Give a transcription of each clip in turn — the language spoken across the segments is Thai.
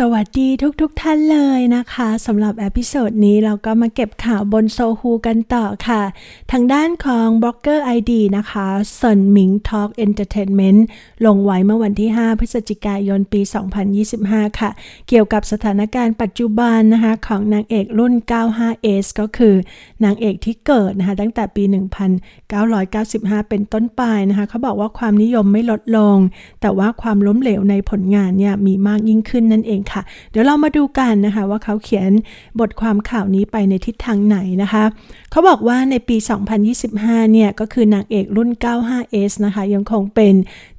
สวัสดีทุกๆทท่านเลยนะคะสำหรับเอพิโซดนี้เราก็มาเก็บข่าวบนโซฮูกันต่อค่ะ ทางด้านของบล็อกเกอร์ ID นะคะซันมิงทอล์กเอนเตอร์เทนเมนต์ลงไว้เมื่อวันที่ 5 พฤศจิกายนปี 2025 ค่ะ เกี่ยวกับสถานการณ์ปัจจุบันนะคะ ของนางเอกรุ่น 95S ก็คือนางเอกที่เกิดนะคะ ตั้งแต่ปี 1995 เป็นต้นไปนะคะ เขาบอกว่าความนิยมไม่ลดลง แต่ว่าความล้มเหลวในผลงานเนี่ยมีมากยิ่งขึ้นนั่นเองค่ะ เดี๋ยวเรามาดูกันนะคะว่าเขาเขียนบทความข่าวนี้ไปในทิศทางไหนนะคะ เขาบอกว่าในปี 2025 เนี่ย ก็คือนางเอกรุ่น 95S นะคะ ยังคงเป็น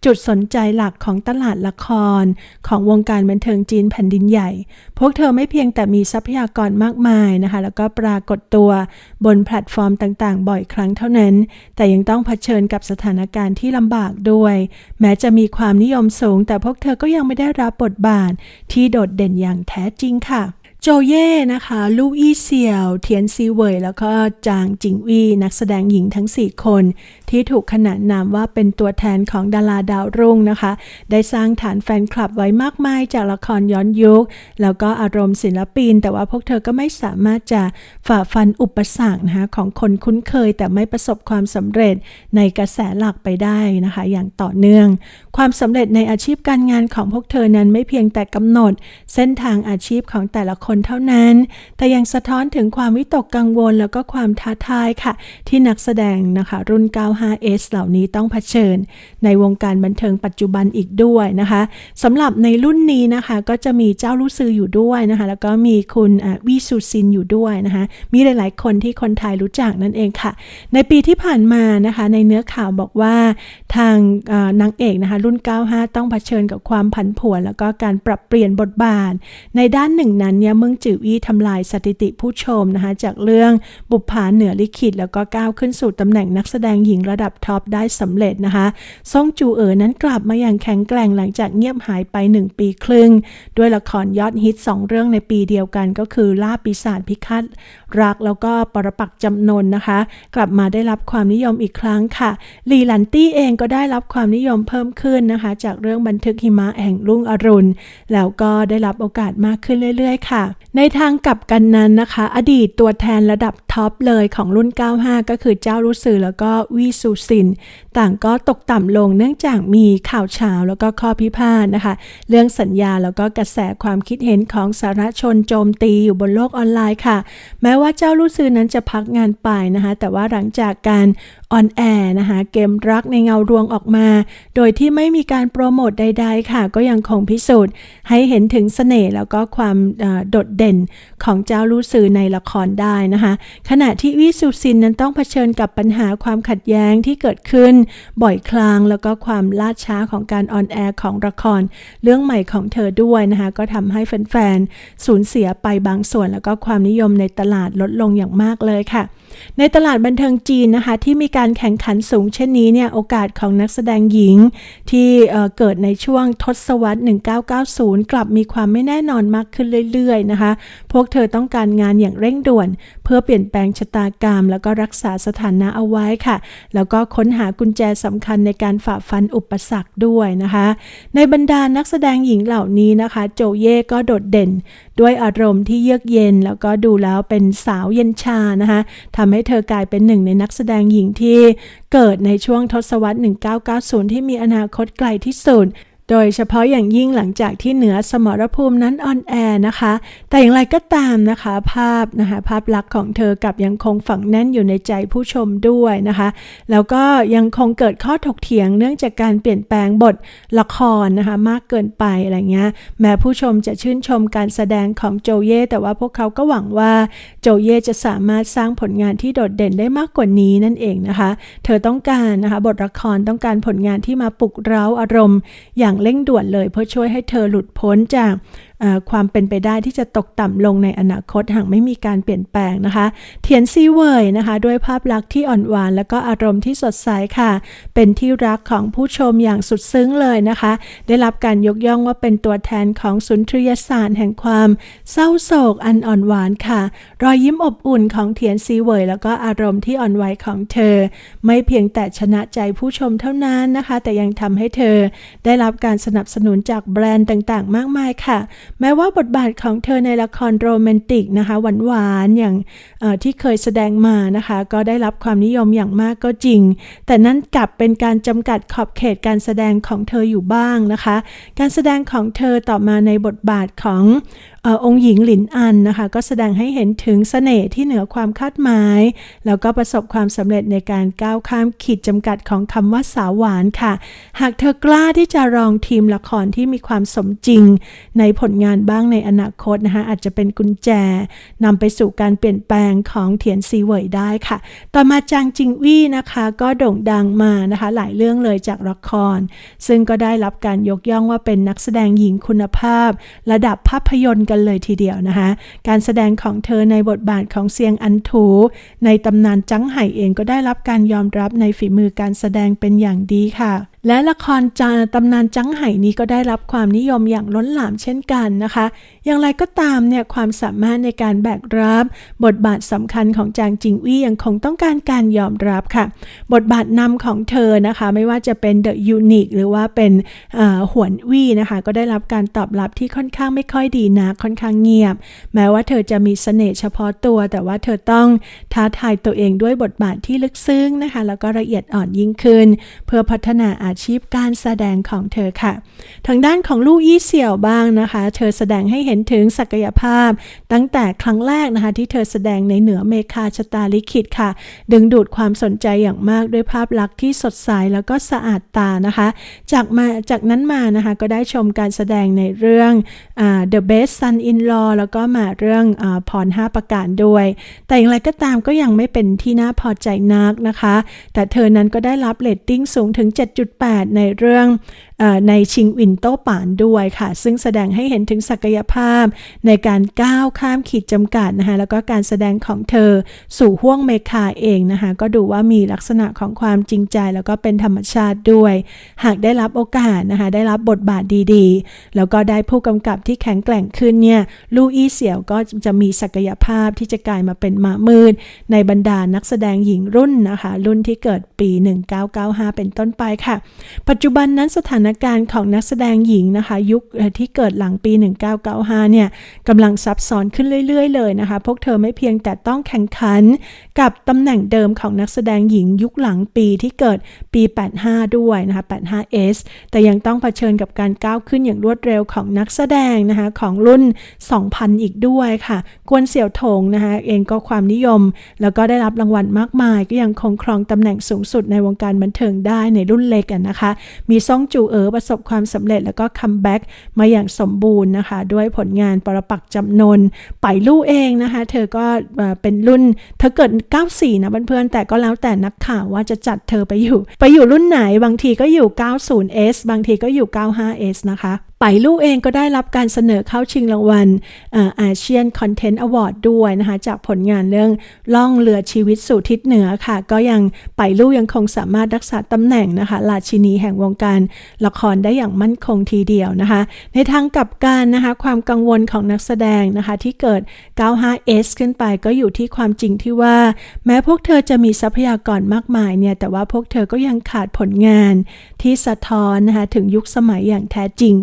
จุดสนใจหลักของตลาดละคร ของวงการบันเทิงจีนแผ่นดินใหญ่ พวกเธอไม่เพียงแต่มีทรัพยากรมากมายนะคะ แล้วก็ปรากฏตัวบนแพลตฟอร์มต่างๆ บ่อยครั้งเท่านั้น แต่ยังต้องเผชิญกับสถานการณ์ที่ลำบากด้วย แม้จะมีความนิยมสูง แต่พวกเธอก็ยังไม่ได้รับบทบาทที่โดดเด่นอย่างแท้จริงค่ะ โจเย่นะคะ ลูอี้เซียว เทียนซีเวย แล้วก็จางจิงวีนักแสดงหญิงทั้ง 4 คน ที่ถูกขนานนามว่าเป็นตัวแทนของดาราดาวรุ่งนะคะ ได้สร้างฐานแฟนคลับไว้มากมายจากละครย้อนยุค แล้วก็อารมณ์ศิลปิน แต่ว่าพวกเธอก็ไม่สามารถจะฝ่าฟันอุปสรรคนะคะของคนคุ้นเคย แต่ไม่ประสบความสำเร็จในกระแสหลักไปได้นะคะ อย่างต่อเนื่อง ความสำเร็จในอาชีพการงานของพวกเธอนั้นไม่เพียงแต่กำหนด เส้นทางอาชีพของแต่ละคนเท่านั้น แต่ยังสะท้อนถึงความวิตกกังวลแล้วก็ความท้าทายค่ะ ที่นักแสดงนะคะรุ่น 95S เหล่านี้ต้องเผชิญ ในวงการบันเทิงปัจจุบันอีกด้วยนะคะสำหรับในรุ่นนี้นะคะ ก็จะมีเจ้าลูซืออยู่ด้วยนะคะ แล้วก็มีคุณวิสุซินอยู่ด้วยนะคะ มีหลาย ๆ คนที่คนไทยรู้จักนั่นเองค่ะ ในปีที่ผ่านมานะคะ ในเนื้อข่าวบอกว่าทางนางเอกนะคะ รุ่น 95 ต้องเผชิญกับความผันผวน แล้วก็การปรับเปลี่ยนบทบาท ในด้านหนึ่งนั้นเนี่ยเมืองจืออี้ทำลายสถิติผู้ชมนะคะจากเรื่องบุปผาเหนือลิขิต แล้วก็ก้าวขึ้นสู่ตำแหน่งนักแสดงหญิงระดับท็อปได้สำเร็จนะคะซ่งจูเอ๋อนั้นกลับมาอย่างแข็งแกร่งหลังจากเงียบหายไป 1 ปีครึ่ง ด้วยละครยอดฮิต 2 เรื่องในปีเดียวกันก็คือล่าปีศาจพิฆาตรักแล้วก็ปรปักจำนนนะคะ กลับมาได้รับความนิยมอีกครั้งค่ะลีหลันตี้เองก็ได้รับความนิยมเพิ่มขึ้นนะคะ จากเรื่องบันทึกหิมะแห่งรุ่งอรุณ แล้วก็ได้รับโอกาสมากขึ้นเรื่อย ๆ ค่ะในทางกลับกันนั้นนะคะ อดีตตัวแทนระดับท็อปเลยของรุ่น 95 ก็คือเจ้ารุสือแล้วก็วีซูซิน ต่างก็ตกต่ำลงเนื่องจากมีข่าวเช้าแล้วก็ข้อพิพาทนะคะ เรื่องสัญญาแล้วก็กระแสความคิดเห็นของสารชนโจมตีอยู่บนโลกออนไลน์ค่ะ แม้ว่าเจ้ารู้ซือนั้นจะพักงานไปนะคะ แต่ว่าหลังจากการ ออนแอร์นะคะเกมรักในเงารวงออกมา โดยที่ไม่มีการโปรโมทใด ๆ ค่ะ ก็ยังคงพิสูจน์ให้เห็นถึงเสน่ห์แล้วก็ความโดดเด่นของเจ้ารู้สื่อในละครได้นะคะ ขณะที่วิสุซินนั้นต้องเผชิญกับปัญหาความขัดแย้งที่เกิดขึ้น บ่อยครั้งแล้วก็ความล่าช้าของการออนแอร์ของละคร เรื่องใหม่ของเธอด้วยนะคะก็ทำให้แฟนๆสูญเสียไปบางส่วน แล้วก็ความนิยมในตลาดลดลงอย่างมากเลยค่ะ ในตลาดบันเทิงจีนนะคะที่มีการแข่งขันสูงเช่นนี้เนี่ยโอกาสของนักแสดงหญิงที่เกิดในช่วงทศวรรษ 1990 กลับมีความไม่แน่นอนมากขึ้นเรื่อยๆนะคะ พวกเธอต้องการงานอย่างเร่งด่วน เพื่อเปลี่ยนแปลงชะตากรรม แล้วก็รักษาสถานะเอาไว้ค่ะ แล้วก็ค้นหากุญแจสำคัญในการฝ่าฟันอุปสรรคด้วยนะคะ ในบรรดานักแสดงหญิงเหล่านี้นะคะ โจเย่ก็โดดเด่น ด้วยอารมณ์ที่เยือกเย็น แล้วก็ดูแล้วเป็นสาวเย็นชานะคะทำให้เธอกลายเป็นหนึ่งในนักแสดงหญิงที่เกิดในช่วงทศวรรษ 1990 ที่มีอนาคตไกลที่สุด โดยเฉพาะอย่างยิ่งหลังจากที่เหนือสมรภูมินั้นออนแอร์นะคะ แต่อย่างไรก็ตามนะคะ ภาพนะคะภาพลักษณ์ของเธอกับยังคงฝังแน่นอยู่ในใจผู้ชมด้วยนะคะ แล้วก็ยังคงเกิดข้อถกเถียงเนื่องจากการเปลี่ยนแปลงบทละครนะคะมากเกินไปอะไรเงี้ย แม้ผู้ชมจะชื่นชมการแสดงของโจเย่แต่ว่าพวกเขาก็หวังว่าโจเย่จะสามารถสร้างผลงานที่โดดเด่นได้มากกว่านี้นั่นเองนะคะ เธอต้องการนะคะบทละครต้องการผลงานที่มาปลุกเร้าอารมณ์อย่างเร่งด่วนเลย เพื่อช่วยให้เธอหลุดพ้นจาก ความเป็นไปได้ที่จะตกต่ำลงในอนาคตหากไม่มีการเปลี่ยนแปลงนะคะ เทียนซีเวยนะคะ ด้วยภาพลักษณ์ที่อ่อนหวาน และก็อารมณ์ที่สดใสค่ะ เป็นที่รักของผู้ชมอย่างสุดซึ้งเลยนะคะ ได้รับการยกย่องว่าเป็นตัวแทนของสุนทรียศาสตร์แห่งความเศร้าโศกอันอ่อนหวานค่ะ รอยยิ้มอบอุ่นของเทียนซีเวยแล้วก็อารมณ์ที่อ่อนไหวของเธอ ไม่เพียงแต่ชนะใจผู้ชมเท่านั้นนะคะ แต่ยังทำให้เธอได้รับการสนับสนุนจากแบรนด์ต่างๆ มากมายค่ะแม้ว่าบทบาทของเธอในละครโรแมนติกนะคะหวานๆอย่างที่เคยแสดงมานะคะ ก็ได้รับความนิยมอย่างมากก็จริง แต่นั้นกลับเป็นการจำกัดขอบเขตการแสดงของเธออยู่บ้างนะคะ การแสดงของเธอต่อมาในบทบาทของ อองค์หญิงหลินอันนะคะ ก็แสดงให้เห็นถึงเสน่ห์ที่เหนือความคาดหมาย แล้วก็ประสบความสำเร็จในการก้าวข้ามขีดจำกัดของคำว่าสาวหวานค่ะ หากเธอกล้าที่จะรองทีมละครที่มีความสมจริง ในผลงานบ้างในอนาคตนะคะอาจจะเป็นกุญแจนำไปสู่การเปลี่ยนแปลงของเทียนซีเหวยได้ค่ะ ต่อมาจางจิงวี่นะคะก็โด่งดังมานะคะหลายเรื่องเลยจากละคร ซึ่งก็ได้รับการยกย่องว่าเป็นนักแสดงหญิงคุณภาพ ระดับภาพยนตร์กันเลยทีเดียวนะคะ การแสดงของเธอในบทบาทของเซียงอันถู ในตำนานจังไห่เองก็ได้รับการยอมรับในฝีมือการแสดงเป็นอย่างดีค่ะและละครจาตำนานจังไห่นี้ก็ได้รับความนิยมอย่างล้นหลามเช่นกันนะคะ อย่างไรก็ตามเนี่ยความสามารถในการแบกรับบทบาทสำคัญของจางจิงวี่ยังคงต้องการการยอมรับค่ะ บทบาทนำของเธอนะคะ ไม่ว่าจะเป็น The Unique หรือว่าเป็นหวนวี่นะคะ ก็ได้รับการตอบรับที่ค่อนข้างไม่ค่อยดีนะค่อนข้างเงียบ แม้ว่าเธอจะมีเสน่ห์เฉพาะตัว แต่ว่าเธอต้องท้าทายตัวเองด้วยบทบาทที่ลึกซึ้งนะคะ แล้วก็ละเอียดอ่อนยิ่งขึ้น เพื่อพัฒนาอาชีพการแสดงของเธอค่ะ ทางด้านของลู่อี้เสี่ยวบ้างนะคะ เธอแสดงให้เห็นถึงศักยภาพ ตั้งแต่ครั้งแรกนะคะที่เธอแสดงในเหนือเมคาชะตาลิขิตค่ะ ดึงดูดความสนใจอย่างมากด้วยภาพลักษณ์ที่สดใสแล้วก็สะอาดตานะคะ จากมาจากนั้นมานะคะก็ได้ชมการแสดงในเรื่อง The Best Son in Law แล้วก็มาเรื่องอาพร 5 ประการด้วย แต่อย่างไรก็ตามก็ยังไม่เป็นที่น่าพอใจนักนะคะ แต่เธอนั้นก็ได้รับเรตติ้งสูงถึง 7.8ในเรื่อง ในชิงวินโต้ป่านด้วยค่ะ ซึ่งแสดงให้เห็นถึงศักยภาพ ในการก้าวข้ามขีดจำกัดนะคะแล้วก็การแสดงของเธอสู่ห้วงเมคาเองนะคะ ก็ดูว่ามีลักษณะของความจริงใจ แล้วก็เป็นธรรมชาติด้วย หากได้รับโอกาสนะคะได้รับบทบาทดีๆ แล้วก็ได้ผู้กำกับที่แข็งแกร่งขึ้นเนี่ยลูอี้เสี่ยวก็จะมีศักยภาพที่จะกลายมาเป็นหมามืด ในบรรดานักแสดงหญิงรุ่นนะคะ รุ่นที่เกิดปี 1995 เป็นต้นไปค่ะ ปัจจุบันนั้นสถานการณ์ของนักแสดงหญิงนะคะ ยุคที่เกิดหลังปี 1995 เนี่ยกำลังซับซ้อนขึ้นเรื่อย ๆ เลยนะคะ พวกเธอไม่เพียงแต่ต้องแข่งขันกับตำแหน่งเดิมของนักแสดงหญิงยุคหลังปีที่เกิดปี 85 ด้วยนะคะ 85S แต่ยังต้องเผชิญกับการก้าวขึ้นอย่างรวดเร็วของนักแสดงนะคะของรุ่น 2000 อีกด้วยค่ะกวนเสี่ยวถงนะคะเองก็ความนิยม แล้วก็ได้รับรางวัลมากมาย ก็ยังคงครองตำแหน่งสูงสุดในวงการบันเทิงได้ในรุ่นเล็กอะนะคะ มีซ่องจูเออประสบความสำเร็จแล้วก็คัมแบ็กมาอย่างสมบูรณ์นะคะ ด้วยผลงานปรปักจำนนไปลู่เองนะคะ เธอก็เป็นรุ่นเธอเกิด 94 นะเพื่อนๆแต่ก็แล้วแต่นักข่าวว่าจะจัดเธอไปอยู่ ไปอยู่รุ่นไหนบางทีก็อยู่ 90S บางทีก็อยู่ 95S นะคะไปลู่เองก็ได้รับการเสนอเข้าชิงรางวัลอาเซียนคอนเทนต์อวอร์ดด้วยนะคะ จากผลงานเรื่องล่องเรือชีวิตสู่ทิศเหนือค่ะ ก็ยังไปลู่ยังคงสามารถรักษาตำแหน่งนะคะ ราชินีแห่งวงการละครได้อย่างมั่นคงทีเดียวนะคะ ในทางกลับกันนะคะความกังวลของนักแสดงนะคะที่เกิด 95S ขึ้นไปก็อยู่ที่ความจริงที่ว่า แม้พวกเธอจะมีทรัพยากรมากมายเนี่ยแต่ว่าพวกเธอก็ยังขาดผลงานที่สะท้อนนะคะถึงยุคสมัยอย่างแท้จริง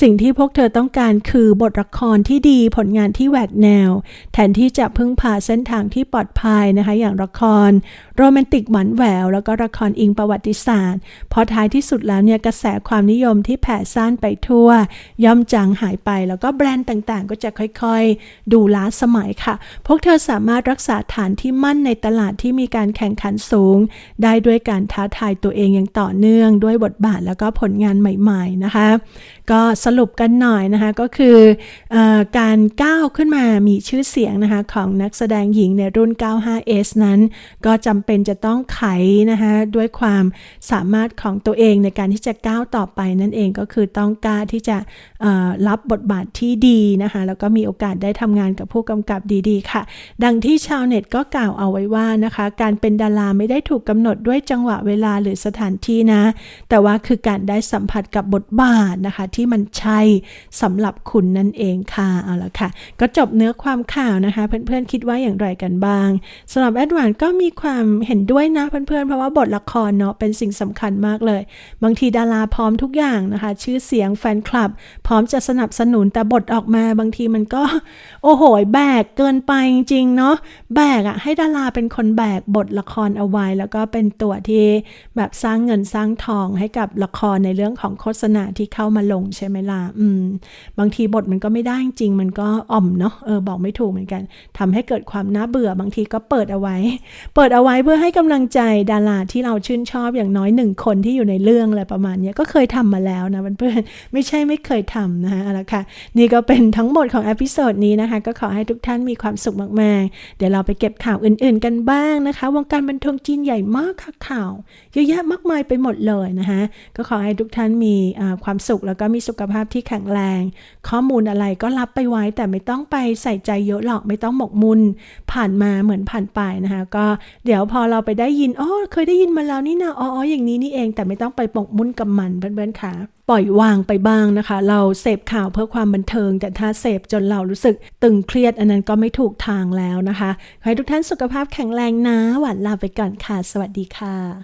สิ่งที่พวกเธอต้องการคือบทละครที่ดีผลงานที่แหวกแนว แทนที่จะพึ่งพาเส้นทางที่ปลอดภัยนะคะ อย่างละครโรแมนติกหวานแหวว แล้วก็ละครอิงประวัติศาสตร์ พอท้ายที่สุดแล้วเนี่ยกระแสความนิยมที่แผ่ซ่านไปทั่ว ย่อมจางหายไป แล้วก็แบรนด์ต่างๆ ก็จะค่อยๆ ดูล้าสมัยค่ะ พวกเธอสามารถรักษาฐานที่มั่นในตลาดที่มีการแข่งขันสูง ได้ด้วยการท้าทายตัวเองอย่างต่อเนื่อง ด้วยบทบาทแล้วก็ผลงานใหม่ ๆนะคะ ก็สรุปกันหน่อยนะคะก็คือออการก้าวขึ้นมามีชื่อเสียงนะคะของนักแสดงหญิงในรุ่น 95S นั้น ก็จำเป็นจะต้องไขนะคะด้วยความสามารถของตัวเองในการที่จะก้าวต่อไปนั่นเองก็คือต้องกล้าที่จะรับบทบาทที่ดีนะคะแล้วก็มีโอกาสได้ทำงานกับผู้กำกับดีๆ ค่ะ ดังที่ชาวเน็ตก็กล่าวเอาไว้ว่านะคะการเป็นดาราไม่ได้ถูกกำหนดด้วยจังหวะเวลาหรือสถานที่นะ แต่ว่าคือการได้สัมผัสกับบทบาทนะคะที่มันมันใช่สำหรับคุณนั่นเองค่ะเอาละค่ะ ก็จบเนื้อความข่าวนะคะ เพื่อนๆคิดว่าอย่างไรกันบ้างสำหรับแอดวานก็มีความเห็นด้วยนะเพื่อนๆเพราะว่าบทละครเนาะเป็นสิ่งสำคัญมากเลย บางทีดาราพร้อมทุกอย่างนะคะ ชื่อเสียงแฟนคลับ พร้อมจะสนับสนุนแต่บทออกมาบางทีมันก็ โอ้โหแบกเกินไปจริงๆเนาะแบกอะให้ดาราเป็นคนแบกบทละครเอาไว้ แล้วก็เป็นตัวที่แบบสร้างเงินสร้างทองให้กับละครในเรื่องของโฆษณาที่เข้ามาลงใช่ไหมล่ะอืม บางทีบทมันก็ไม่ได้จริงมันก็อ่อมเนาะเออบอกไม่ถูกเหมือนกันทำให้เกิดความน่าเบื่อบางทีก็เปิดเอาไว้ เปิดเอาไว้เพื่อให้กำลังใจดาราที่เราชื่นชอบอย่างน้อยหนึ่งคนที่อยู่ในเรื่องอะไรประมาณนี้ก็เคยทำมาแล้วนะเพื่อนๆไม่ใช่ไม่เคยทำนะคะเอาละค่ะนี่ก็เป็นทั้งหมดของอพิโซดนี้นะคะ ก็ขอให้ทุกท่านมีความสุขมากๆ เดี๋ยวเราไปเก็บข่าวอื่น ๆ กันบ้างนะคะ วงการบันเทิงจีนใหญ่มากค่ะข่าวเยอะแยะมากมายไปหมดเลยนะคะก็ขอให้ทุกท่านมีความสุขแล้วก็มีสุขภาพที่แข็งแรง ข้อมูลอะไรก็รับไปไว้แต่ไม่ต้องไปใส่ใจเยอะหรอกไม่ต้องหมกมุ่นผ่านมาเหมือนผ่านไปนะคะ ก็เดี๋ยวพอเราไปได้ยินอ๋อเคยได้ยินมาแล้วนี่นะอ๋อออย่างนี้นี่เอง แต่ไม่ต้องไปหมกมุ่นกับมันเพื่อนๆค่ะปล่อยวางไปบ้างนะคะ เราเสพข่าวเพื่อความบันเทิง แต่ถ้าเสพจนเรารู้สึกตึงเครียดอันนั้นก็ไม่ถูกทางแล้วนะคะขอให้ทุกท่านสุขภาพแข็งแรงนะ หวานลาไปก่อนค่ะ สวัสดีค่ะ